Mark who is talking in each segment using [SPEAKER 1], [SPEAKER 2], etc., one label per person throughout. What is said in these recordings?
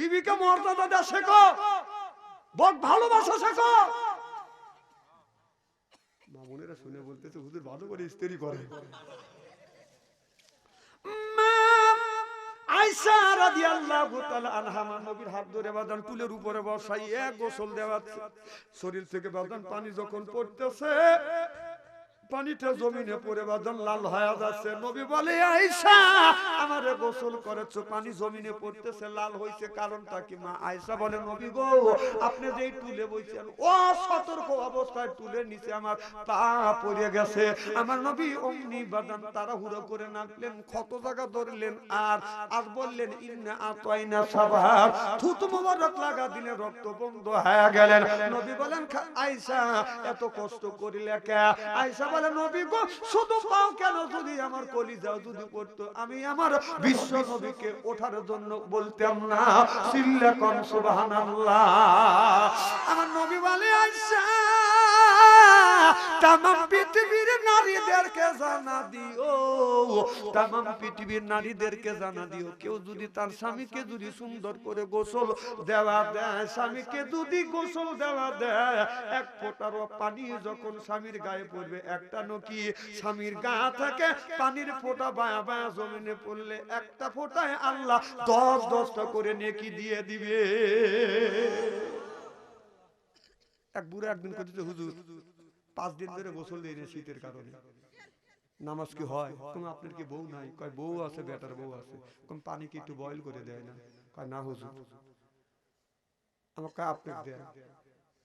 [SPEAKER 1] বিবিকে মর্যাদা দেওয়া শেখো। বক ভালোবাসা শেখো। মামুনেরা শুনে বলতেছে, হুজুর ভালো করে স্ত্রী করে। মা আয়েশা রাদিয়াল্লাহু তাআলা আনহা আমার নবীর হাত ধরে বাদান টুলের উপরে বসাইয়ে গোসল দেওয়াচ্ছে। শরীর থেকে বাদান পানি যখন পড়তেছে পানিটা জমিনে পড়ে বাদান লাল হয়ে যাচ্ছে। নবী বলে, আয়েশা, আমারে গোসল করেছ, পানি জমিনে পড়তেছে, লাল হইছে, কারণটা কি মা? আয়েশা বলে, নবী গো, আপনি যেই টুলে বইছেন ও সতর্ক অবস্থায় টুলের নিচে আমার পা পড়ে গেছে। আমার নবী অমনি বাদান তাড়াহুড়ো করে নামলেন কত জায়গা ধরলেন আর আর বললেন, ইন্না আতাইনা সাবার থুতু মোবারক লাগা দিলে রক্ত বন্ধ হয়ে গেলেন। নবী বলেন আয়েশা, এত কষ্ট করিলে কে? আয়েশা বলে, নবী গো, শুধু পাও কেন যদি আমার যদি করতো আমি আমার বিশ্ব নবীকে ওঠার জন্য বলতাম না। সিল্লা আমার নবী বলে আইসা তামাম পৃথিবীর নারীদেরকে জানা দিও, তামাম পৃথিবীর নারীদেরকে জানা দিও। কেউ যদি তার স্বামীকে যদি সুন্দর করে গোসল দেওয়া দেয়, স্বামীকে যদি গোসল দেওয়া দেয়, এক ফোঁটারও পানি যখন স্বামীর গায়ে পড়বে, একটা নকি স্বামীর গা থেকে পানির ফোঁটা বায়া বায়া জমিনে পড়লে একটা ফোঁটায় আল্লাহ দশ দশটা করে নেকি দিয়ে দিবে। এক বুড়ো একদিন করতেছে হুজুর পাঁচ দিন ধরে গোসল দিই না শীতের কারণে। নামাজ কি হয়? তুমি আপনার কি বউ নাই? কয় বউ আছে বেটার বউ আছে। কোন পানি কি একটু বয়ল করে দেয় না? কয় না হুজুর। আমাকে আপনি দেয়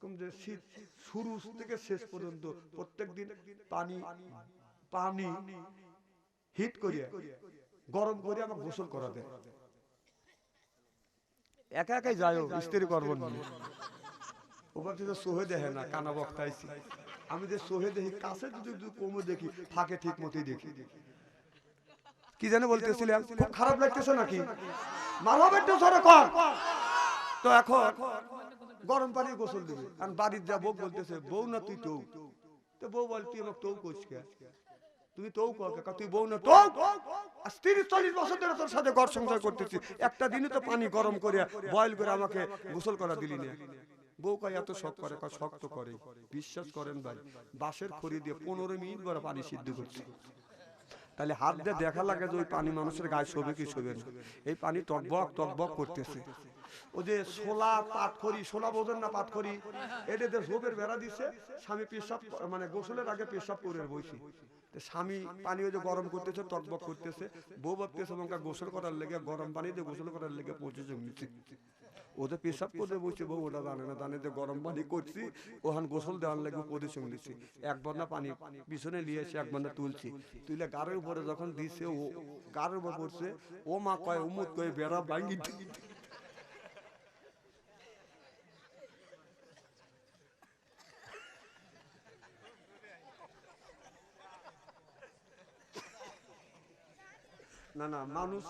[SPEAKER 1] কম যে শীত শুরু থেকে শেষ পর্যন্ত প্রত্যেক দিন পানি পানি হিট করিয়া গরম করে আমাকে গোসল করা দেয় একা একাই যায় স্ত্রী করব না। ওবার তো সোহে দেখে না কানা বক্তাইছি। আমি যে সোহে দেখি কাছে যদি কমে দেখি, ফাঁকে ঠিক মতোই দেখি। কি জানে বলতেছিলাম, খুব খারাপ লাগতেছে নাকি? মারো একটু সরে কর। তো এখন গরম পানি গোসল দিবে, কারণ বাড়ির যা বউ বলতেছে, বউ না তুই তো তো বউ বল, তুই আমাকে তৌ করছিস কে? তুমি তৌ তুই বউ না তৌ তিরিশ, চল্লিশ বছর ধরে তোর সাথে ঘর সংসার করতেছি। একটা দিনে তো পানি গরম করে বয়েল করে আমাকে গোসল করা দিলি না। বউ কয় এত শখ করে কয় শক্ত করে। বিশ্বাস করেন ভাই বাঁশের খড়ি দিয়ে পনেরো মিনিট করে পানি সিদ্ধ করছে। তাহলে হাত দিয়ে দেখা লাগে যে ওই পানি মানুষের গায়ে শোবে কি শোবে না এই পানি টকবক টকবক করতেছে। ও যে সোলা পাটখড়ি সোলা বোঝেন না পাটখড়ি এটা যে ঝোপের বেড়া দিছে স্বামী পেশাব মানে গোসলের আগে পেশাব করে বইছি। স্বামী পানি ওই যে গরম করতেছে টকবক করতেছে। বউ ভাবতেছে গোসল করার লেগে গরম পানি দিয়ে গোসল করার লেগে পৌঁছেছে নিচে ওদের পেশাব করতে বসে বউ ওটা জানে না জানে যে গরম পানি করছি ওখান গোসল দেওয়ার লাগে পরিশ্রম দিচ্ছি এক বন্যা পানি পিছনে নিয়ে এসে এক বন্যা তুলছি। তুলে গাড়ির উপরে যখন দিছে ও গাড়ির উপর পড়ছে ও মা কয় উমুত কয়ে বেড়া ভাঙ্গি না না মানুষ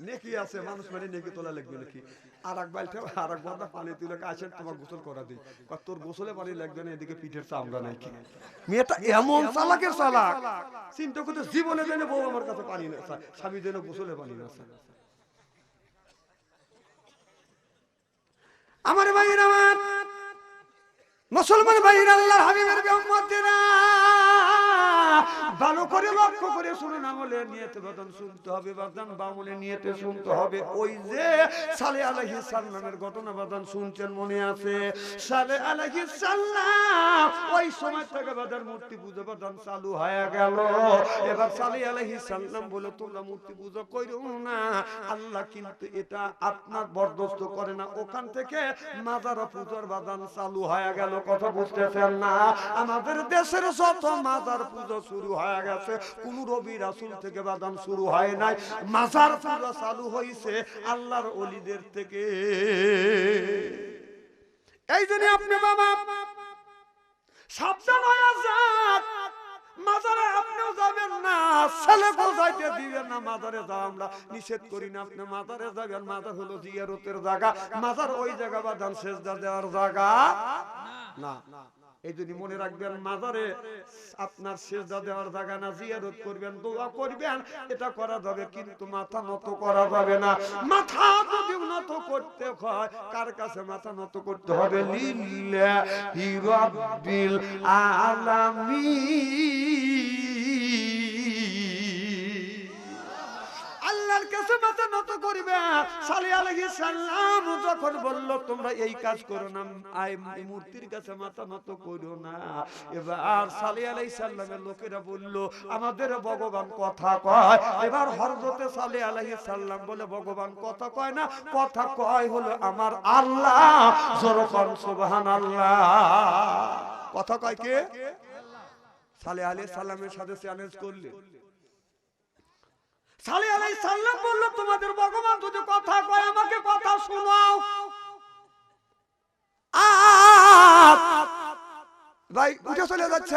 [SPEAKER 1] নেকি আছে, মানুষ মানে নেকি তোলা লাগবে নাকি? আর এক বালটা আর এক বন্ধা পানি তুলে আসেন, তোমার গোসল করা দিই। তোর গোসলে পানি লাগবে না, এদিকে পিঠের চামড়া নাই কি মেয়েটা এমন চালাকের চালাক, চিন্তা করতে জীবনে দেনে বউ আমার কাছে পানি না স্বামী দেনে গোসলে পানি না। আমার ভাইয়ের আমার, মুসলমান ভাইয়ের আল্লাহ হাবিবের ভালো করে লক্ষ্য করে শুনুন আমলে নিয়তে বাদান শুনতে হবে বাদান বামলে নিয়তে শুনতে হবে। ওই যে সালে আলাইহিস সালামের ঘটনা বাদান শুনছেন মনে আছে? সালে আলাইহিস সালাম, ওই সময় থেকে বাদান মূর্তি পূজা বাদান চালু হয়ে গেল। এবার সালে আলাইহিস সালাম বলে, তোমরা মূর্তি পূজা কইরো না, আল্লাহ কিন্তু এটা আপনার বরদস্ত করে না। ওখান থেকে মাজার পুজোর বাদান চালু হয়ে গেল। কথা বুঝতেছেন না? আমাদের দেশের যত মাজার পুজো শুরু হয়ে গেছে। কোন রবি রাসুল থেকে শুরু হয় নাই। মাজার চালু হয়েছে আল্লাহর অলিদের থেকে। এই জন্য আপনি বাবা, সাবধান হয়ে যান। মাজারে আপনিও যাবেন নিষেধ করি না, আপনি মাজারে যাবেন। মাজার হলো জিয়ারতের জায়গা। মাজার ওই জায়গা বা দান দেওয়ার জায়গা? না। এই জন্য মনে রাখবেন, মাজারে আপনার সেজদা দেওয়ার জায়গা না, জিয়ারত করবেন, দোয়া করবেন, এটা করা যাবে, কিন্তু মাথা নত করা যাবে না। মাথা যদি নত করতে হয়, কার কাছে মাথা নত করতে হবে? লিল্লাহি রাব্বিল আলামিন। আমাদের ভগবান কথা কয়। এবার হযরতে সালি আলাইহিস সালাম বলে, ভগবান কথা কয় না, কথা কয় হলো আমার আল্লাহ। জোরকন, সুবহানাল্লাহ। কথা কয় কে? সালে আলাইহিস সালামের সাথে চ্যালেঞ্জ করলেন। সালে আলাই সাল্লাম বলল তোমাদের ভগবান যদি কথা কয় আমাকে কথা শোনাও। ভাই উঠে চলে যাচ্ছে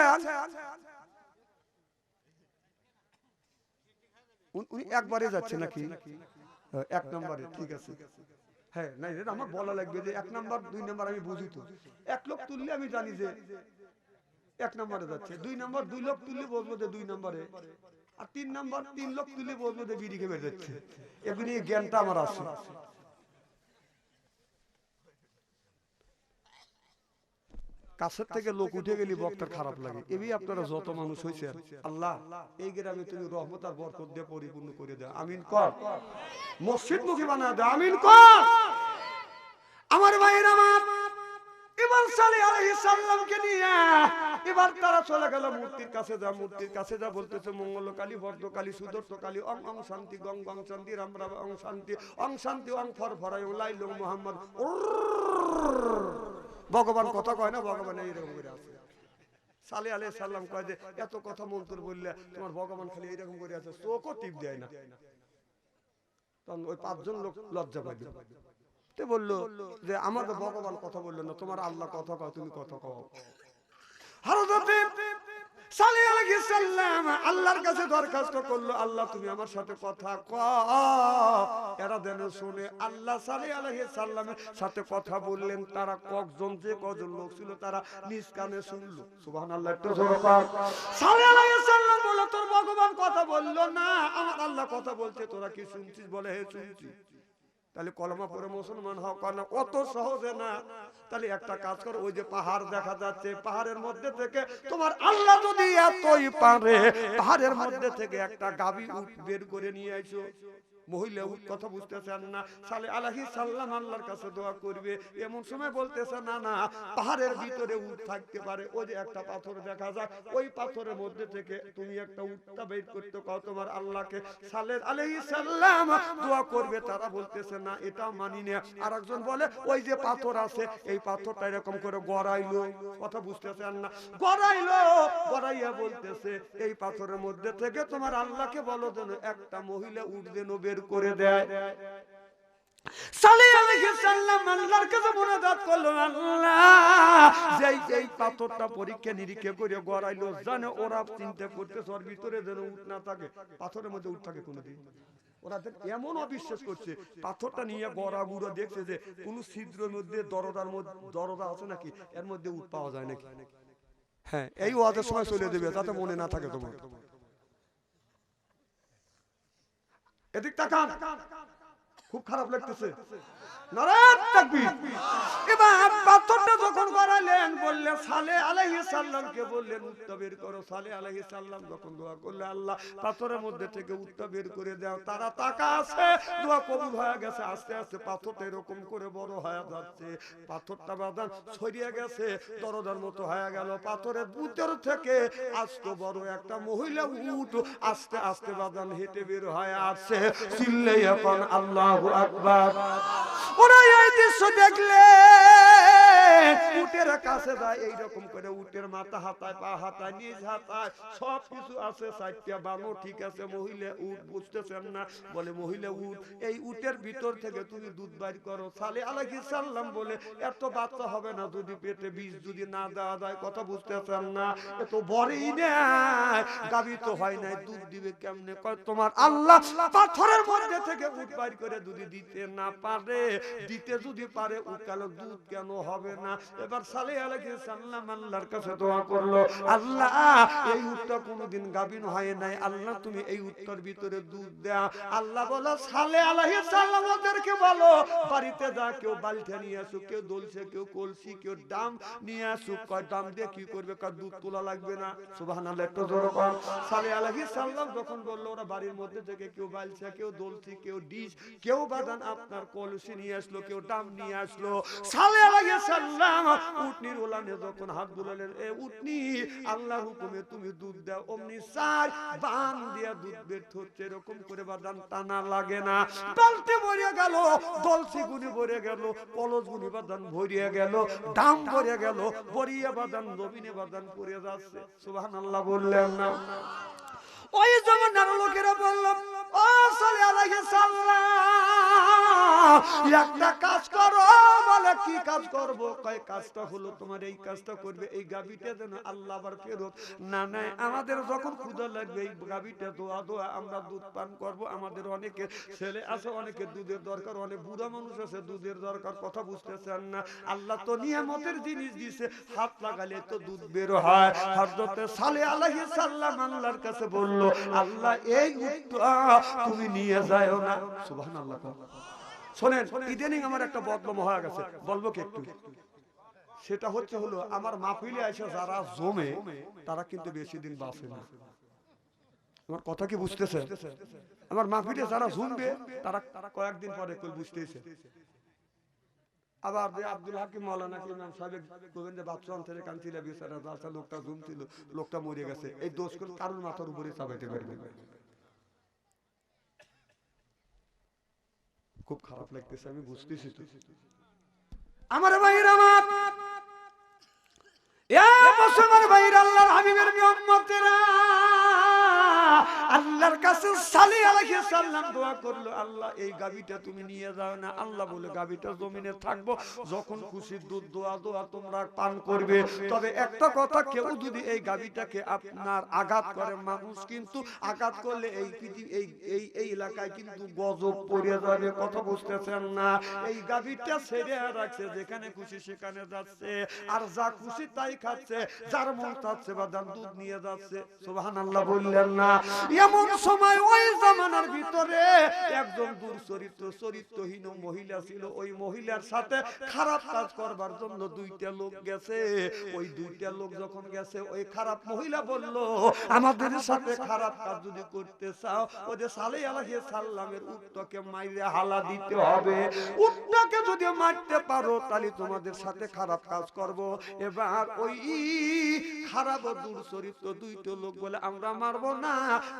[SPEAKER 1] উনি- একবারে যাচ্ছে নাকি? হ্যাঁ, এক নম্বরে ঠিক আছে। হ্যাঁ নাই রে, আমার বলা লাগবে যে এক নম্বর দুই নম্বর আমি বুঝি তো। এক লোক তুললে আমি জানি যে এক নম্বরে যাচ্ছে দুই নম্বর দুই লোক তুললে বলব যে দুই নম্বরে। আর তিন নম্বর তিন লোক তুললে বলব যে বিড়ি খেয়ে যাচ্ছে এমনি এই জ্ঞানটা আমার আছে। কাছের থেকে লোক উঠে গেলি বক্তার খারাপ লাগে। এবি আপনারা যত মানুষ হয়েছেন আল্লাহ এই গ্রামে তুমি রহমত আর বরকত দিয়ে পরিপূর্ণ করে দাও। আমিন কর। মসজিদ মুখী বানা দাও। আমিন কর। আমার ভাইয়ের আমার অং শান্তি শান্তি, রাম রাম শান্তি, অং শান্তি, অং ফর মোহাম্মদ ভগবান কথা কয় না, ভগবান এইরকম করে আছে। সালে আলাই সাল্লাম কয় যে, এত কথা মন্ত্র বললে তোমার ভগবান খালি এইরকম করে আছে, চোখও টিপ দেয় না। তখন ওই পাঁচজন লোক লজ্জা পাইল। তে বলল যে আমাদের ভগবান কথা বলল না তোমার আল্লাহ কথা কও তুমি কথা কও। সালে আলাইহিস সালাম আল্লাহর কাছে দরখাস্ত করল আল্লাহ তুমি আমার সাথে কথা কও। এরা দেন শুনে আল্লাহ সালে আলাইহিস সালামের সাথে কথা বললেন তারা কজন যে কজন লোক ছিল তারা নিজ কানে শুনলো। সুবহানাল্লাহ একটু জোরে কর। সালে আলাইহিস সালাম বলে তোর ভগবান কথা বলল না আমার আল্লাহ কথা বলছে তোরা কি শুনছিস? বলে হে শুনছি। তাহলে কলমা পরে মুসলমান হও কারণ অত সহজে না। তাহলে একটা কাজ করো ওই যে পাহাড় দেখা যাচ্ছে পাহাড়ের মধ্যে থেকে তোমার আল্লাহ যদি এতই পারে পাহাড়ের মধ্যে থেকে একটা গাভী বের করে নিয়ে আইসো মহিলা কথা বুঝতেছেন না। সালে আলাহি সাল্লাম আল্লাহর কাছে দোয়া করবে। এমন সময় বলতেছে, না না, পাহাড়ের ভিতরে উট থাকতে পারে। ওই যে একটা পাথর দেখা যায়, ওই পাথরের মধ্যে থেকে তুমি একটা উটটা বের করতে কও তোমার আল্লাহকে। সালে আলাহি সাল্লাম দোয়া করবে, তারা বলতেছে, না এটা মানি না। আর একজন বলে, ওই যে পাথর আছে, এই পাথরটা এরকম করে গড়াইলো। কথা বুঝতেছেন না। গড়াইলো, গড়াইয়া বলতেছে, এই পাথরের মধ্যে থেকে তোমার আল্লাহকে বলো যেন, একটা মহিলা উঠ যেন বের করে দেয়। এমন অবিশ্বাস করছে, পাথরটা নিয়ে গড়া দেখছে যে, কোন ছিদ্রের মধ্যে মধ্যে আছে নাকি? এর মধ্যে পাওয়া যায় নাকি? হ্যাঁ এই ওয়াজের সময় চলে দেবে যাতে মনে না থাকে তোমার। এদিক তাকান খুব খারাপ লাগতেছে। পাথরটা পাথরের থেকে ছড়িয়ে গেছে মতো হয়ে গেল। পাথরের ভিতর থেকে আস্তে বড় একটা মহিলা উঠ, আস্তে আস্তে বাদান হেঁটে বের হয়ে আসছে। এখন আল্লাহু আকবার। ওরা এই দৃশ্য দেখলে উটের কাছে যায়, এইরকম করে উটের মাথা হাতায়, পা হাতায়, নিজ হাতায়, সব কিছু আছে বানো ঠিক আছে, মহিলা উট বুঝতেছেন না, বলে মহিলা উট, এই উটের ভিতর থেকে তুমি দুধ বাইর করো। সালে সাল্লাম বলে, এত বাচ্চা হবে না যদি পেটে বীজ যদি না দেওয়া যায়, কথা বুঝতেছেন না এত বড়ই নাই গাবি তো হয় নাই, দুধ দিবে কেমনে? কয়, তোমার আল্লাহ পাথরের মধ্যে থেকে উট বাইর করে যদি দিতে না পারে, দিতে যদি পারে উকালো দুধ কেন হবে না। এবার সালে আলাইহিস সালাম আল্লাহর কাছে দোয়া করল, আল্লাহ, এই উটটা কোনোদিন গাবিন হয় নাই। আল্লাহ, তুমি এই উত্তর ভিতরে দুধ দেয়া। আল্লাহ বলো সালে আলাইহিস সালাম, ওদেরকে বলো, বাড়িতে যা কেউ বালতি নিয়ে আসুক, কেউ দলছে, কেউ কলসি, কেউ ডাম নিয়ে আসুক। কয়, ডাম দিয়ে কি করবে? কার দুধ তোলা লাগবে না? সুবহানাল্লাহ, একটু জোরে কর সালে আলাইহিস সালাম যখন বলল, ওরা বাড়ির মধ্যে থেকে কেউ বালছে, কেউ দলছি, কেউ ডিশ, কেউ বাদান আপনার কলসি নিয়ে আসলো, কেউ ডাম নিয়ে আসলো। সালে আলাইহিস সালাম উটনির ওলানে যখন হাত বুলালেন এ উটনি আল্লাহর হুকুমে তুমি দুধ দাও। অমনি সার বান দিয়া দুধ বের হচ্ছে, এরকম করে বাদান টানা লাগে না। বালতি ভরে গেল দলসি গুনি ভরে গেল, কলস গুনি বাদান ভরিয়ে গেল, দাম ভরে গেল ভরিয়ে বাদান, জমিনে বাদান পড়ে যাচ্ছে। সুবহানাল্লাহ বললেন না। ওই জমানার লোকেরা বলল ও সালে একটা কাজ করো, বলে, কি কাজ করব? কাজটা হলো তোমার এই কাজটা করবে, এই গাবিটা যেন আল্লাহ আবার ফেরত। না না, আমাদের যখন ক্ষুধা লাগবে, এই গাবিটা দোয়া দোয়া আমরা দুধ পান করব, আমাদের অনেকে ছেলে আছে, অনেকে দুধের দরকার, অনেক বুড়া মানুষ আছে, দুধের দরকার, কথা বুঝতেছেন না। আল্লাহ তো নিয়ামতের জিনিস দিছে, হাত লাগালে তো দুধ বের হয়। হযরতে সালে আলাইহিস সালাম আল্লাহর কাছে বলল, আল্লাহ, এই উটটা তুমি নিয়ে যাও না। সুবহানাল্লাহ শোনেন, ইদানিং আমার একটা বদলম হয়ে গেছে। বলব কি একটু? সেটা হচ্ছে হলো, আমার মাহফিলে এসে যারা জমে, তারা কিন্তু বেশি দিন বাঁচে না। আমার কথা কি বুঝতেছে আমার মাহফিলে যারা জমবে, তারা কয়েকদিন পরে বুঝতেছে। আবার যে আব্দুল হাকিম মৌলানা কি নাম সাহেব কবেন যে বাচ্চা অন্তরে কানছিল বিচারা যাচ্ছে লোকটা জমছিল লোকটা মরে গেছে। এই দোষ করে কারোর মাথার উপরে চাপাইতে পারবে খুব খারাপ লাগতেছে, আমি বুঝতেছি তো। আমার ভাইয়ের আমার। এ মুসলমান ভাইয়ের আল্লাহর হাবিবের উম্মতেরা আল্লাহর কাছে দোয়া করল, আল্লাহ, এই গাবিটা তুমি নিয়ে যাও না। আল্লাহ বলে গাবিটা জমিনে থাকব, যখন খুশি দুধ দোয়া দোয়া তোমরা পান করবে। তবে একটা কথা, কেউ যদি এই গাবিটাকে আপনার আঘাত করে, মানুষ কিন্তু আঘাত করলে এই পৃথিবী, এই এই এলাকায় কিন্তু গজব পড়ে যাবে, কথা বুঝতেছেন না। এই গাবিটা ছেড়ে রাখছে, যেখানে খুশি সেখানে যাচ্ছে, আর যা খুশি তাই খাচ্ছে, যার মন চাচ্ছে বা দুধ নিয়ে যাচ্ছে, সুবহানাল্লাহ বললেন না। এমন সময় ওই জামানার ভিতরে একজন দূর চরিত্র, চরিত্রহীন মহিলা ছিল। ওই মহিলার সাথে খারাপ কাজ করবার জন্য দুইটা লোক গেছে। ওই দুইটা লোক যখন গেছে, ওই খারাপ মহিলা বলল, আমাদের সাথে খারাপ কাজ যদি করতে চাও ওদের সালে আলাইহিস সালামের উটটাকে মাইরে হালা দিতে হবে। উটটাকে যদি মারতে পারো, তাহলে তোমাদের সাথে খারাপ কাজ করব। এবার ওই খারাপ দূর চরিত্র দুইটা লোক বলে, আমরা মারবো না।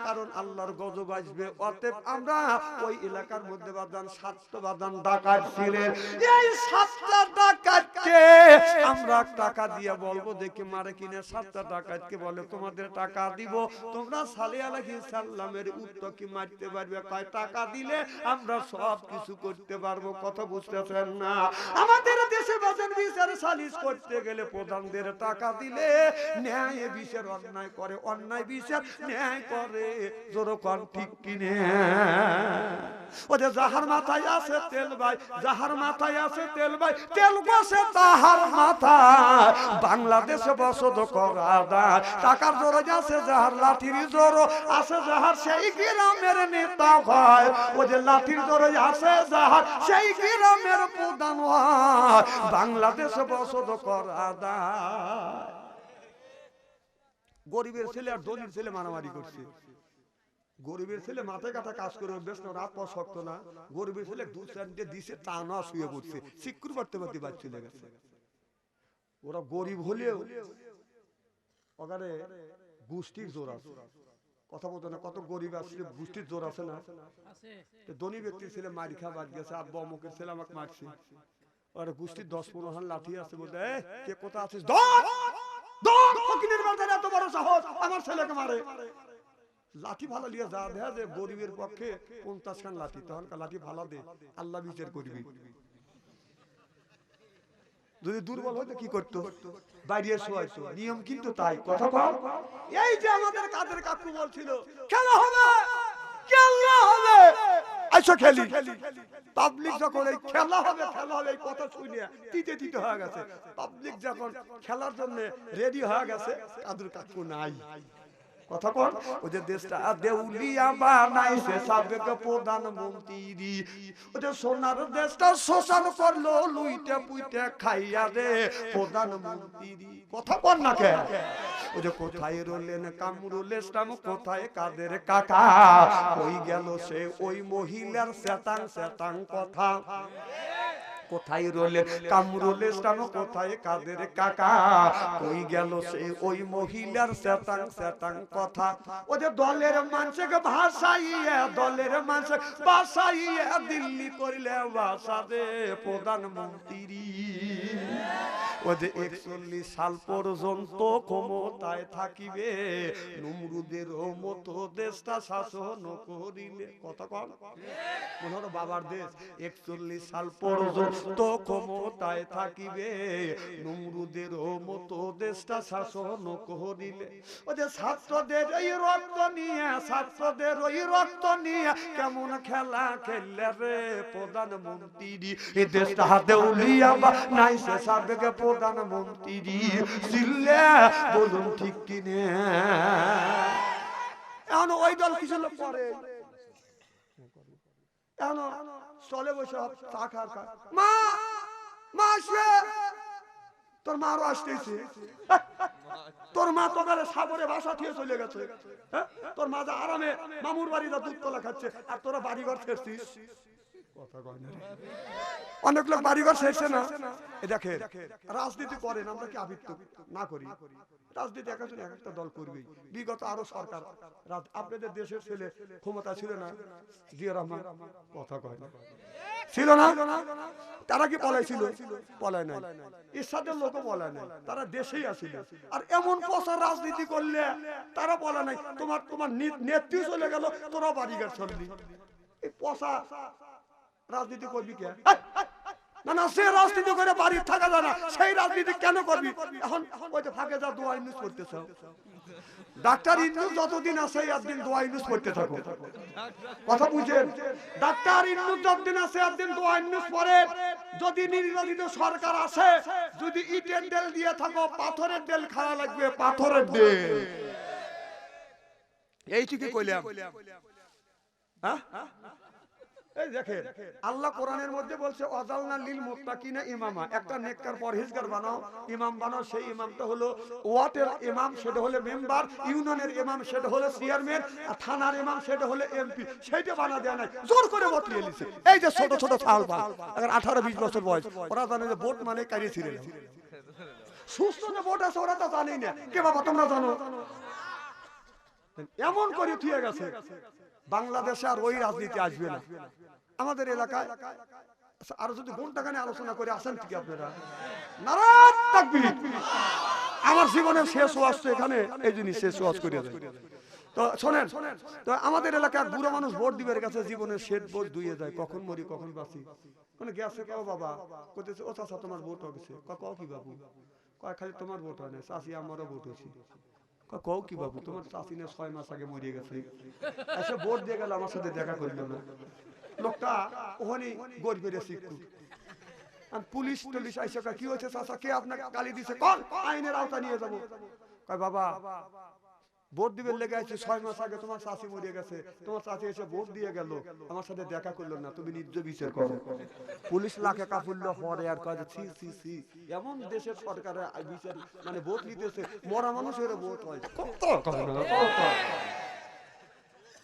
[SPEAKER 1] কারণ আল্লাহর গজব আসবে। অতএব আমরা ওই এলাকার মধ্যে বাদান সাতটা বাদান, ডাকাত ছিলেন। এই সাতটা ডাকাতকে আমরা টাকা দিয়ে বলব, দেখে মারে কিনে সাতটা ডাকাতকে বলে, তোমাদের টাকা দিব, তোমরা সালে আলাইহিস সালামের উটটাকে মারতে পারবে। কয়, টাকা দিলে আমরা সব কিছু করতে পারব। কথা বুঝতেছেন না? আমাদের দেশে বাজার বিচার সালিশ করতে গেলে প্রধানদের টাকা দিলে ন্যায় বিচার, অন্যায় করে, অন্যায় বিচার ন্যায় করে। জোরকন ঠিক কিনে? ওদের যাহার মাথায় আছে তেল ভাই, যাহার মাথায় আছে তেল ভাই, তেল বসে তাহার মাথায়। বাংলাদেশে বসত করা টাকার জোরে আছে যাহার লাঠির জোর আছে, যাহার সেই গ্রামের নেতা হয় ওদের লাঠির জোরে আছে যাহার সেই গ্রামের প্রধান হয় বাংলাদেশে বসত করা গরিবের ছেলে আর দলির ছেলে মারামারি করছে। গরিবের ছেলে মাথায় কাটা কাজ করে অভ্যস্ত রাত পর শক্ত না। গরিবের ছেলে দু চারটে দিছে না শুয়ে পড়ছে। শিক্ষুর পারতে পারতে বাদ চলে গেছে। ওরা গরিব হলেও ওখানে গোষ্ঠীর জোর আছে। কথা বলতো না কত গরিব আসলে গোষ্ঠীর জোর আছে না? ধনী ব্যক্তির ছেলে মারি খা বাদ গেছে আব্বা অমুকের ছেলে আমাকে মারছে। আর গোষ্ঠীর দশ পনেরো হান লাঠি আছে বলতে "এ, কে কোথা আছিস! ধর! ফকিরের বাজারে এত বড় সাহস আমার ছেলেকে মারে। লাঠি ভালো লিয়ে যা দেয়া যে গরিবের পক্ষে পঞ্চাশ খান লাঠি, তখন লাঠি ভালো দে, আল্লাহ বিচার করবি। যদি দুর্বল হইতো কি করতো? বাইরে শোয়াইতো। নিয়ম কিন্তু তাই, কথা কম এই যে আমাদের কাদের কাকু বলছিল, খেলা হবে খেলা হবে। আইসো খেলি। পাবলিক যখন এই খেলা হবে খেলা হবে, এই কথা শুনে তিতে তিতে হয়ে গেছে। পাবলিক যখন খেলার জন্য রেডি হয়ে গেছে, কাদুর কাকু নাই। কথা যে দেশটা দেউলিয়া বানাইছে সাবেক প্রধানমন্ত্রী। সোনার দেশটা শোষণ করল লুইটে পুইটে খাইয়া রে প্রধানমন্ত্রী। কথা কর না কে ওই যে কোথায় রলেন কামরুল ইসলাম কোথায় কাদের কাকা? ওই গেল সে ওই মহিলার সেতাং সেতাং কথা। কোথায় রলেন কামরুল ইসলাম কোথায়? কাদের কাকা? কই গেল সে ওই মহিলার শ্যাতাং শ্যাতাং কথা? ও যে দলের মানুষকে ভাষাইয়ে দলের মানুষ ভাষাইয়ে দিল্লি করিলে ভাষা দে প্রধানমন্ত্রী। একচল্লিশ সাল পর্যন্ত ক্ষমতায় থাকিবে। নমরুদের মতো দেশটা শাসন করিলে। কথা বাবার দেশ। একচল্লিশ সাল পর্যন্ত ক্ষমতায় থাকিবে। মতো দেশটা শাসন করিলে। ও যে ছাত্রদের এই রক্ত নিয়ে, ছাত্রদের ওই রক্ত নিয়ে কেমন খেলা খেললে রে প্রধানমন্ত্রী? এই দেশটা হাতে উলিয়া বা নাই সে সাবেক প্রধানমন্ত্রী বলুন ঠিক কিনে। এখন ওই দল কিছু বসে চা খার মা মা আসবে। তোর মারও আসতেছে। তোর মা তোকারে সাগরে বাসা থেকে চলে গেছে। হ্যাঁ? তোর মা যা আরামে মামুর বাড়িতে দুধ তোলা খাচ্ছে। আর তোরা বাড়ি ঘর রে। অনেক লোক বাড়িঘর ছেড়ছে না। দেখে রাজনীতি করেন, আমরা কি আবৃত্ত? না করি। রাজনীতি এক একজন এক একটা দল করবেই। বিগত আরও সরকার। আপনাদের দেশের ছেলে ক্ষমতা ছিল না? জিয়া রহমান, কথা কয় না। ছিল না? তারা কি পলাইছিল পলায় নাই। ইসাদের লোক পলায় নাই। তারা দেশেই আসিল। আর এমন পচা রাজনীতি করলে তারা বলে নাই। তোমার তোমার নেত্রী চলে গেল তোরা বাড়িঘর চললি এই পচা রাজনীতি করবি কে? না না সে রাজনীতি করে বাড়ির থাকা যায় না। সেই রাজনীতি কেন করবি? এখন ওই যে ফাঁকে যা দোয়া ইউজ করতেছ ডাক্তার যতদিন আছে একদিন দোয়া ইউজ করতে থাকো। কথা বুঝেন? ডাক্তার যতদিন আছে একদিন দোয়া ইউজ যদি নির্বাচিত সরকার আসে যদি ইটের তেল দিয়ে থাকো পাথরের তেল খাওয়া লাগবে পাথরের তেল এইটুকু কইলাম। হ্যাঁ? দেখেন, আল্লাহ কোরআনের মধ্যে বলছে অজালনা লিল মুত্তাকিনা ইমামা। একটা নেককার পরহেজগার বানাও, ইমাম বানাও, সেই ইমামটা হলো ওয়াটের ইমাম, সেটা হলো মেম্বার, ইউনিয়নের ইমাম, সেটা হলো চেয়ারম্যান, আর থানার ইমাম, সেটা হলো এমপি। সেইটা বানা দেয়া নাই, জোর করে বতলিয়ে লিছে এই যে ছোট ছোট ছাল পাল এখন আঠারো, বিশ বছর বয়স, ওরা জানে যে ভোট মানে কারিয়ে ছিঁড়ে সুস্থ যে ভোট আছে, ওরা তো জানেই না। কে বাবা, তোমরা জানো? এমন করে থুয়ে গেছে। বাংলাদেশে আর ওই রাজনীতি আসবে না। আমাদের এলাকায় আরও যদি ঘণ্টা খানে আলোচনা করে আসেন ঠিক আপনারা। আমার জীবনের শেষ ওয়াজ তো এখানে, এই জিনিস শেষ ওয়াজ করে দেয়। তো শোনেন, তো আমাদের এলাকার বুড়ো মানুষ ভোট দিবের কাছে জীবনের শেষ ভোট দুইয়ে যায় কখন মরি, কখন বাঁচি। মানে গেছে কেউ বাবা? কইতেছে, ও চাচা, তোমার ভোট হয়েছে। কও কি বাবু? কয়, খালি তোমার ভোট হয় না চাষি আমারও ভোট হয়েছে। কও কি বাবু তোমার চাষি না ছয় মাস আগে মরিয়ে গেছে। এসে ভোট দিয়ে গেল আমার সাথে দেখা করল না। লোকটা ওখানে গরিবের শিক্ষু আর পুলিশ টুলিশ আইসা কি হয়েছে চাষা কে আপনাকে গালি দিছে? কোন আইনের আওতা নিয়ে যাব। কয় বাবা ভোট দিবেন লেগে আছে ছয় মাস আগে তোমার চাষি মরিয়ে গেছে। তোমার চাষি এসে ভোট দিয়ে গেল। আমার সাথে দেখা করল না তুমি নিজ বিচার করো। পুলিশ লাখে কাপুল্য হরে আর কাজে ছি ছি ছি। এমন দেশের সরকারের বিচার মানে ভোট নিতেছে মরা মানুষের ভোট হয়। কত।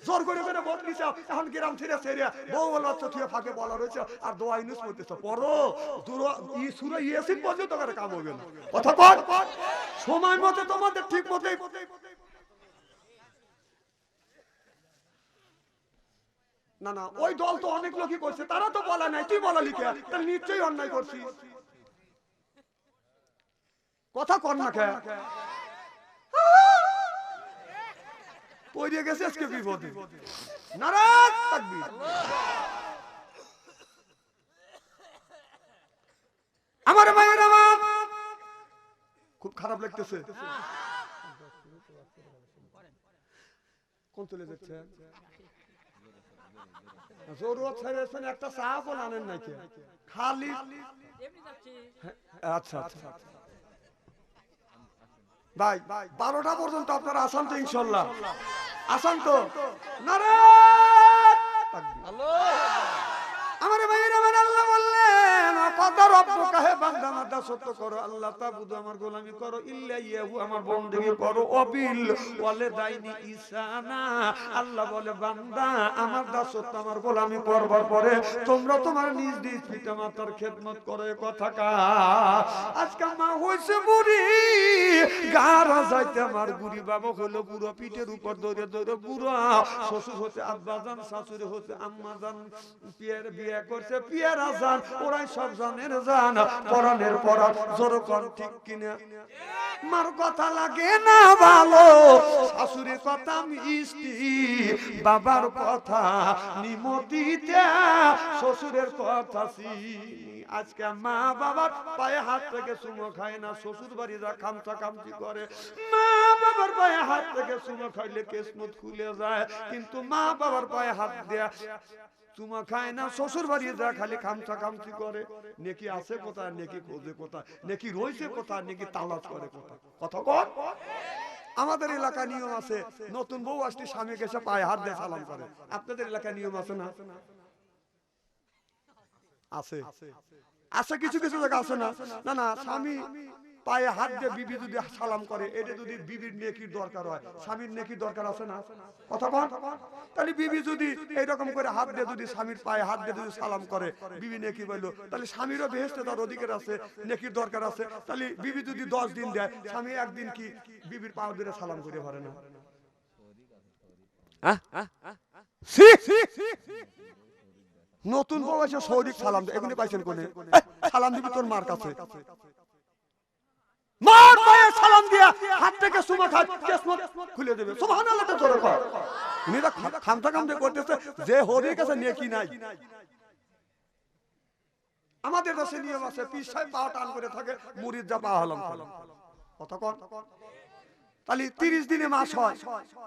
[SPEAKER 1] জোর করে করে ভোট নিছে। এখন গ্রাম ছেড়ে ছেড়ে বউ বলা তুই ফাঁকে বলা রয়েছে। আর দোয়া ইউজ করতেছে পড়ো ই সুরে ইয়েসিন পর্যন্ত কাম হবে না। কথা কর সময় মতো তোমাদের ঠিক মতোই না না, ওই দল তো অনেক লোকই করছে, তারা তো বলা নাই, তুই বলা লিখে, তাহলে নিশ্চয়ই অন্যায় করছিস। কথা কর না কে। পড়িয়ে আমার মায়ের আমার খুব খারাপ লাগতেছে। কোন চলে যাচ্ছে? জরুরত ছেড়েছেন একটা চা আনেন নাকি? খালি হ্যাঁ, আচ্ছা আচ্ছা। ভাই বারোটা পর্যন্ত আপনারা আসান তো ইনশাল্লাহ। আসান তো। নারে আমার ভাইয়ের আমার আল্লাহ বললেন কত রব্ব কাহে বান্দা মাদা সত্য করো, আল্লাহ তাবুদু আমার গোলামি করো, ইল্লা ইয়াহু, আমার করো বলে দাইনি ইসানা। আল্লাহ বলে, বান্দা, আমার দাসত্ব আমার গোলামি করবার পরে তোমরা তোমার নিজ নিজ পিতা মাতার খেদমত কথা কা। আজকে মা হইছে বুড়ি গারা যাইতে আমার বুড়ি বাবা হলো বুড়ো, পিঠের উপর দৌড়ে দৌড়ে শ্বশুর হচ্ছে আব্বাজান শাশুড়ি হচ্ছে আম্মাজান পিয়ার বিয়ে করছে ওরাই সব জান। পরানের ঠিক কিনা। মার কথা লাগে না ভালো, শাশুড়ির কথা মিষ্টি, বাবার কথা নিমতিতে, শ্বশুরের কথা আজকে মা বাবার পায়ে হাত থেকে সুমো খায় না, শ্বশুর বাড়ি যা খামচা খামচি করে? মা বাবার পায়ে হাত থেকে সুমো খাইলে কেসমত খুলে যায়, কিন্তু মা বাবার পায়ে হাত দেয়া খায় না শ্বশুর খালি খামচা খামচি করে। নেকি আছে কোথায়, নেকি খোঁজে কোথায়, নেকি রয়েছে কোথায়, নেকি করে কোথায়? কথা কর আমাদের এলাকায় নিয়ম আছে, নতুন বউ আসলে স্বামীকে এসে পায়ে হাত দিয়ে সালাম করে। আপনাদের এলাকায় নিয়ম আছে না? আছে। আছে, কিছু কিছু জায়গা আছে না? না না, স্বামী পায়ে হাত দিয়ে বিবি যদি সালাম করে এটা যদি বিবির নেকির দরকার হয়? স্বামীর নেকির দরকার আছে না? কথা কন তাহলে বিবি যদি এইরকম করে হাত দিয়ে যদি স্বামীর পায়ে হাত দিয়ে যদি সালাম করে বিবি নেকি বলল? তাহলে স্বামীরও বেহেস্তে তার অধিকার আছে নেকির দরকার আছে? তাহলে বিবি যদি দশ দিন দেয় স্বামী একদিন কি বিবির পাও ধরে সালাম করে পারে না। নতুন বউ এসে সৌরিক সালাম দেয় এগুলি পাইছেন কোনে? সালাম দিবি তোর মার কাছে। মার পায়ে সালাম দিয়া সুমা খাত কেসমত খুলে দেবে। সুবহানাল্লাহ তো জোরে কর তো খামতা খামতে করতেছে, যে হরির কাছে নেকি নাই। আমাদের দেশে নিয়ম আছে পিস সাহেব পা টান করে থাকে মুরিদ যা পা হলাম কথা তাহলে তিরিশ দিনে মাস হয়।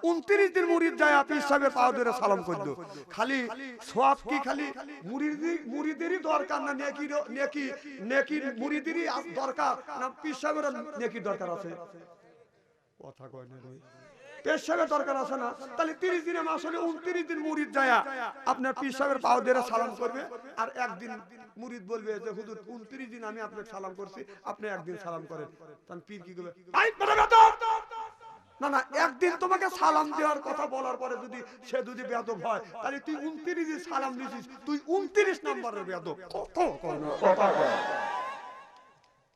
[SPEAKER 1] উনত্রিশ দিন মুরিদ যায় পিস সাহেবের পা ধরে সালাম করল। খালি সব কি খালি মুরিদি মুরিদেরই দরকার না, নেকি নেকি নেকি মুরিদেরই আস- দরকার না পিস সাহেবের নেকির দরকার আছে? কথা কয় না সাহেবের দরকার আছে না? তাহলে তিরিশ দিনে মাস হলে উনত্রিশ দিন মুরিদ যায় আপনার পীর সাহেবের পাও ধরে সালাম করবে। আর একদিন মুরিদ বলবে যে, হুজুর, উনত্রিশ দিন আমি আপনাকে সালাম করছি, আপনি একদিন সালাম করেন। পীর কি করবে! না না একদিন তোমাকে সালাম দেওয়ার কথা বলার পরে যদি সে যদি বেদব হয় তাহলে তুই উনত্রিশ সালাম দিছিস তুই উনত্রিশ নম্বরের বেদব কত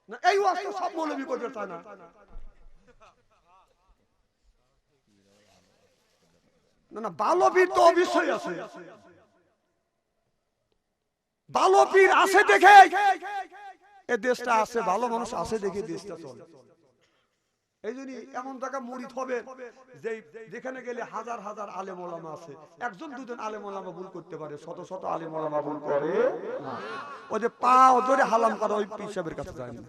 [SPEAKER 1] না, এই তো সব মৌলবি করবে তা না? না না ভালো পীর তো অবশ্যই আছে। ভালো পীর আছে দেখে এ দেশটা আছে ভালো মানুষ আছে দেখে দেশটা চলে। এই জন্য এমন জায়গা হবে যে যেখানে গেলে হাজার হাজার আলেম ওলামা আছে। একজন দুজন আলেম ওলামা ভুল করতে পারে শত শত আলেম ওলামা ভুল করে। ও যে পা ধরে হালাম করা ওই পিসাবের কাছে যায় না।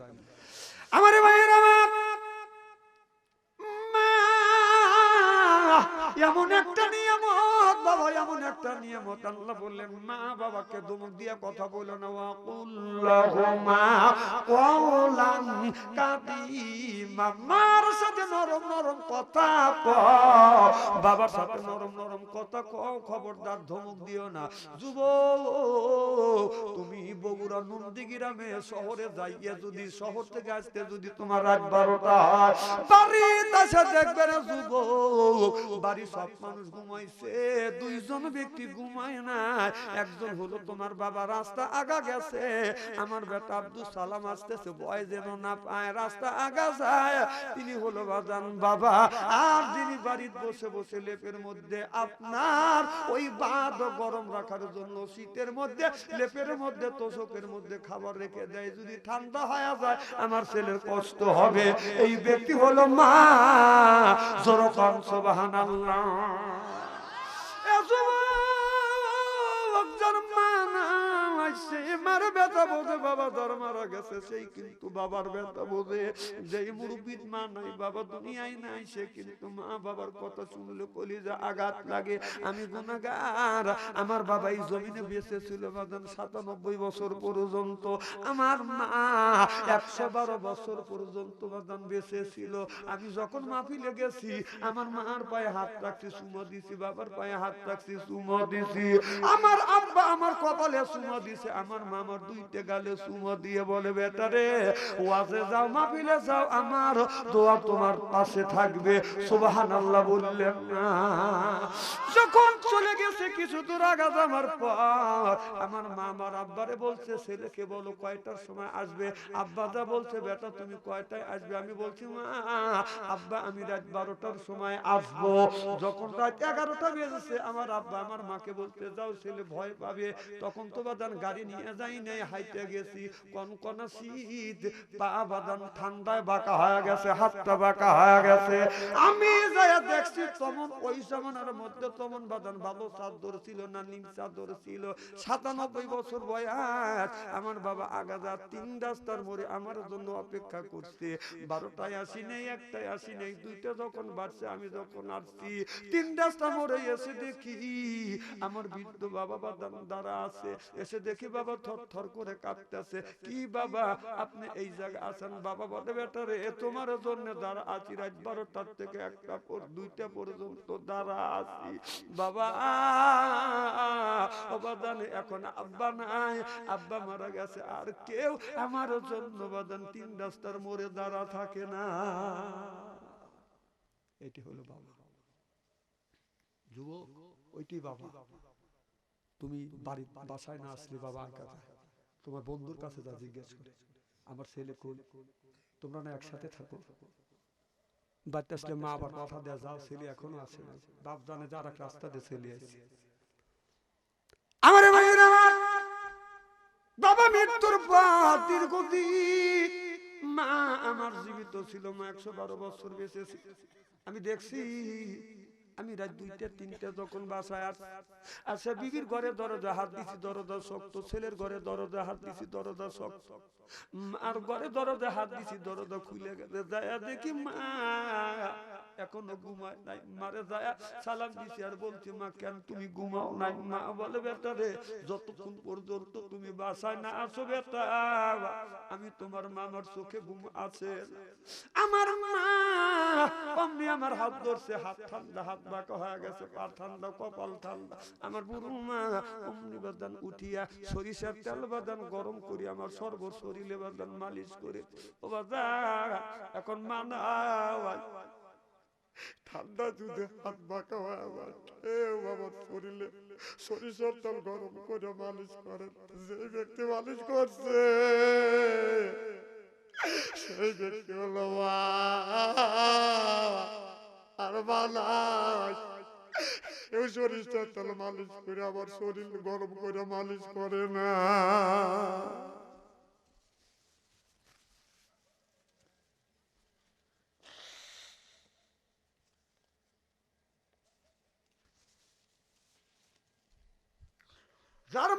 [SPEAKER 1] আমার ভাইয়ের আমার এমন একটা এমন একটা নিয়ামত আল্লাহ বললেন, মা বাবাকে ধমক দিয়ে কথা বলো না কওলান কাদিমা, মার সাথে নরম নরম কথা কও, বাবার সাথে নরম নরম কথা কও, খবরদার ধমক দিও না। যুব তুমি বগুড়া শহরে যাইয়ে যদি, শহর থেকে আসতে যদি তোমার রাত বারোটা বাড়িতে এসে দেখবে না যুবক বাড়ি সব মানুষ ঘুমাইছে, দুইজন ব্যক্তি ঘুমায় না, একজন হলো তোমার বাবা, রাস্তা আগা গেছে। আমার বেটা আব্দুল সালাম আসতেছে, ভয় যেন না পায়, রাস্তা আগা যায়। তিনি হলো বাজান বাবা, আর যিনি বাড়িতে বসে বসে লেপের মধ্যে আপনার ওই বাদ গরম রাখার জন্য শীতের মধ্যে, লেপের মধ্যে, তোষকের মধ্যে খাবার রেখে দেয়। যদি ঠান্ডা হয়ে যায়, আমার ছেলের কষ্ট হবে। এই ব্যক্তি হলো মা। জোরকান, সুবহানাল্লাহ। এ যুবক যার মা নাই, আমার বাবা এই জমিনে বেঁচে ছিল বাদান সাতানব্বই বছর পর্যন্ত। আমার মা একশো বারো বছর পর্যন্ত বাদান বেঁচে ছিল আমি যখন মাহফিলে গেছি, আমার মার পায়ে হাত রাখছি, সুমো দিছি, বাবার পায়ে হাত রাখছি, সুমো দিছি। আমার আব্বা আমার কপালে সুমো দিছে। আমার মা আমার দুইটে গালে সুমো দিয়ে বলে, বেটারে, ওয়াজে যাও, মাহফিলে যাও, আমার দোয়া তোমার পাশে থাকবে। সুবহানাল্লাহ বললেন, না। যখন চলে গেছে কিছু দূর আগাজ আমার পর, আমার মা আমার আব্বারে বলছে, ছেলেকে বলো, কয়টার সময় আসবে? আব্বা যা বলছে, বেটা, তুমি কয়টায় আসবে? আমি বলছি, মা, আব্বা, আমি রাত বারোটার সময় আসব। যখন রাত এগারোটা বেজেছে, আমার আব্বা আমার মাকে বলতে, যাও, ছেলে ভয় পাবে। তখন তো বাদান গাড়ি নিয়ে যাই নাই হাইতে গেছি, কোন কোন শীত, পা বাদান ঠান্ডায় বাঁকা হয়ে গেছে, হাতটা বাঁকা হয়ে গেছে। আমি যাই দেখছি তমন ওই জমানার মধ্যে তমন বাদান ভালো চাদর ছিল না, নিম চাদর ছিল সাতানব্বই বছর বয়স, আমার বাবা আগাজা তিন রাস্তার মোড়ে আমার জন্য অপেক্ষা করছে। বারোটায় আসি নেই একটাই আসি নেই, দুইটা যখন বাড়ছে, আমি যখন আসছি, তিন রাস্তা মোড়ে এসে দেখি, আমার বৃদ্ধ বাবা বাদাম দ্বারা আছে, এসে দেখি বাবা থর থর করে কাঁপতেছে কি বাবা আপনি এই জায়গায় আছেন? বাবা বলে বেটারে তোমার জন্য দাঁড়া আছি। রাত বারোটার থেকে একটা পর দুইটা পর্যন্ত দাঁড়া আছি। বাবা অবাদান এখন আব্বা নাই। আব্বা মারা গেছে। আর কেউ আমার জন্য বাদান তিন রাস্তার মোড়ে দাঁড়া থাকে না। এটি হলো বাবা। যুবক ওইটি বাবা। তুমি বাড়ি বাসায় না আসলে বাবা কাছে। তোমার বন্ধুর কাছে যা জিজ্ঞেস করে। আমার ছেলে কোন তোমরা না একসাথে থাকো? বাচ্চা আসলে মা আবার কথা দেয়া যাও, ছেলে এখনও আছে না বাপ জানে যার এক ছেলে আছে আমার আমার বাবা মৃত্যুর পর দীর্ঘদিন মা আমার জীবিত ছিল, মা একশো বারো বছর বেঁচে আমি দেখছি আমি রাত দুইটা তিনটা যখন বাসায় আস আচ্ছা বিবির ঘরে দরজা হাত দিছি দরজা শক্ত ছেলের ঘরে দরজা হাত দিছি দরজা শক্ত। আর ঘরে দরজা হাত দিছি দরজা খুলে গেছে যায় দেখি মা। এখনও ঘুমায় নাই মারে যায় সালাম দিছি আর বলছি মা কেন তুমি ঘুমাও নাই? মা বলে বেটা রে যতক্ষণ পর্যন্ত তুমি বাসায় না আসো বেটা আমি তোমার মামার চোখে ঘুম আছে। আমার মা অমনি আমার হাত ধরছে হাত ঠান্ডা হাত বাঁকা হয়ে গেছে, পা ঠান্ডা, কপাল ঠান্ডা। আমার বুড়ো মা অমনি বাদান উঠিয়া সরিষার তেল বাদান গরম করি আমার সর্ব শরীরে বাদান মালিশ করে, ও বাদা এখন মানা ঠান্ডা দুধে হাত বাঁকা হয়ে এ বাবা, শরীরে সরিষার তেল গরম করে মালিশ করে যে ব্যক্তি মালিশ করছে, সেই ব্যক্তি হলো আর মালাই কেউ সরিষার তেল মালিশ করে, আবার শরীর গরম করে মালিশ করে না। যার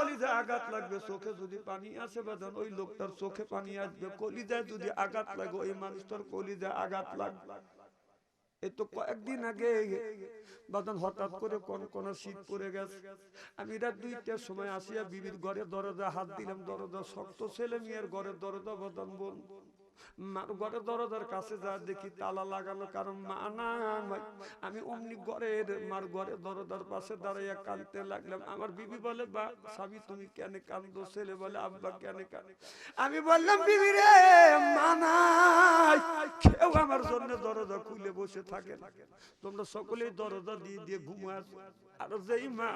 [SPEAKER 1] কলিজা আঘাত লাগবে, চোখে যদি পানি আসে বাদন ওই লোকটার চোখে পানি আসবে। কলিজায় যদি আঘাত লাগে, ওই মানুষটার কলিজে আঘাত লাগবে। এতো কয়েকদিন আগে বাদন হঠাৎ করে কোন কোন শীত পড়ে গেছে। আমি রাত দুইটার সময় আসিয়া বিবির ঘরে দরজা হাত দিলাম, দরজা শক্ত, ছেলে মেয়ের ঘরে দরজা বাদন বোন মার ঘরে দরজার কাছে যা দেখি তালা লাগানো কারণ মা নাই আমি অমনি ঘরের মার ঘরে দরজার পাশে দাঁড়াইয়া কাঁদতে লাগলাম। আমার বিবি বলে, বা, স্বামী, তুমি কেন কান্দো? ছেলে বলে, আব্বা কেন কান্দে আমি বললাম, বিবি রে, মা নাই। কেউ আমার জন্য দরজা খুলে বসে থাকে তোমরা সকলেই দরজা দিয়ে দিয়ে ঘুমাস আর যেই মা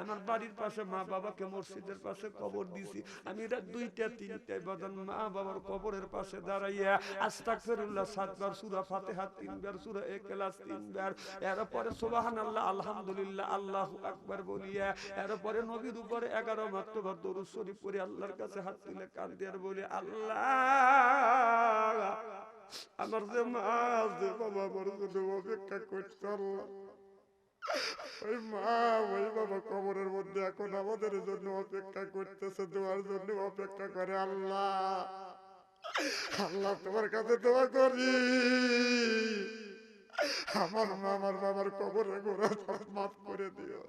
[SPEAKER 2] আমার
[SPEAKER 1] বাড়ির পাশে মা বাবাকে মসজিদের পাশে কবর দিছি। আমি রাত দুইটা, তিনটায় বাদান মা বাবার কবরের পাশে দাঁড়াইয়া আস্তাগফিরুল্লাহ সাতবার সূরা ফাতিহা, তিনবার সূরা ইখলাস তিনবার। এরপরে সুবহানাল্লাহ, আলহামদুলিল্লাহ, আল্লাহু আকবার বলিয়া, এরপরে উপরে 11 মাত্র দরুদ শরীফ আল্লাহর কাছে হাত তুলে আর আল্লাহ,
[SPEAKER 2] আমার যে অপেক্ষা করছে আমাদের জন্য অপেক্ষা করতেছে, দোয়ার জন্য অপেক্ষা করে, আল্লাহ আল্লাহ তোমার কাছে দোয়া করি। আমার মা, আমার বাবার কবরে গোড়া মাফ করে দিও।